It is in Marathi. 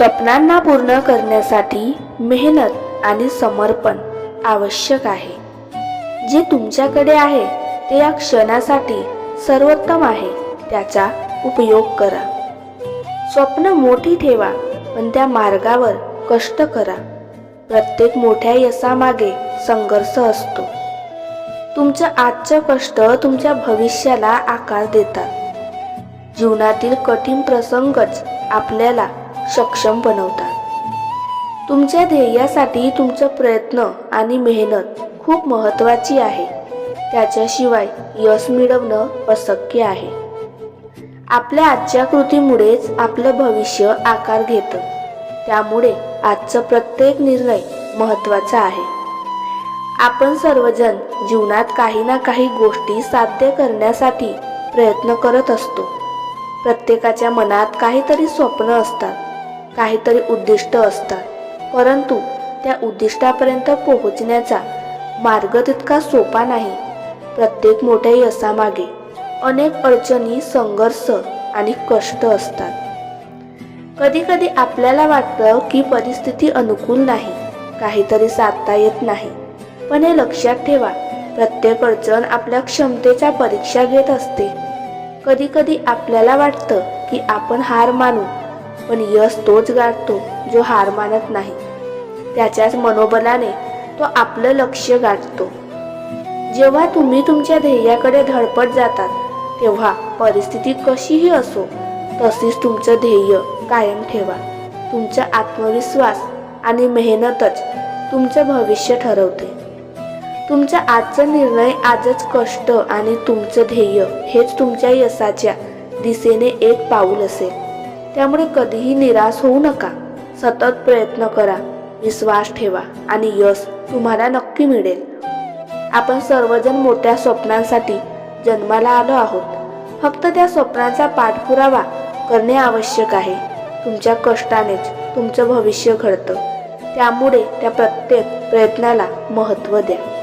स्वप्नांना पूर्ण करण्यासाठी मेहनत आणि समर्पण आवश्यक आहे. जे तुमच्याकडे आहे ते या क्षणासाठी सर्वोत्तम आहे त्याचा उपयोग करा. स्वप्न मोठी ठेवा पण त्या मार्गावर कष्ट करा. प्रत्येक मोठ्या यशामागे संघर्ष असतो. तुमचं आजचं कष्ट तुमच्या भविष्याला आकार देतात. जीवनातील कठीण प्रसंगच आपल्याला सक्षम बनवतात. तुमच्या ध्येयासाठी तुमचा प्रयत्न आणि मेहनत खूप महत्त्वाची आहे. त्याच्याशिवाय यश मिळवणं अशक्य आहे. आपल्या आजच्या कृतीमुळेच आपलं भविष्य आकार घेतं. त्यामुळे आजचा प्रत्येक निर्णय महत्त्वाचा आहे. आपण सर्वजण जीवनात काही ना काही गोष्टी साध्य करण्यासाठी प्रयत्न करत असतो. प्रत्येकाच्या मनात काहीतरी स्वप्न असतात. काहीतरी उद्दिष्ट असतात. परंतु त्या उद्दिष्टापर्यंत पोहोचण्याचा मार्ग तितका सोपा नाही. प्रत्येक मोठ्या यशामागे अनेक अडचणी संघर्ष आणि कष्ट असतात. कधी कधी आपल्याला वाटतं की परिस्थिती अनुकूल नाही काहीतरी साधता येत नाही. पण हे लक्षात ठेवा प्रत्येक अडचण आपल्या क्षमतेच्या परीक्षा घेत असते. कधी कधी आपल्याला वाटतं की आपण हार मानू पण यश तोच गाठतो जो हार मानत नाही. त्याच्याच मनोबलाने तो आपलं लक्ष गाठतो. जेव्हा तुम्ही तुमच्या ध्येयाकडे धडपड जातात तेव्हा परिस्थिती कशीही असो तशीच तुमचं ध्येय कायम ठेवा. तुमचा आत्मविश्वास आणि मेहनतच तुमचं भविष्य ठरवते. तुमचा आजचा निर्णय आजच कष्ट आणि तुमचं ध्येय हेच तुमच्या यशाच्या दिशेने एक पाऊल असेल. त्यामुळे कधीही निराश होऊ नका. सतत प्रयत्न करा. विश्वास ठेवा आणि यश तुम्हाला नक्की मिळेल. आपण सर्वजण मोठ्या स्वप्नांसाठी जन्माला आलो आहोत. फक्त त्या स्वप्नांचा पाठपुरावा करणे आवश्यक आहे. तुमच्या कष्टानेच तुमचं भविष्य घडतं. त्यामुळे त्या प्रत्येक प्रयत्नाला महत्त्व द्या.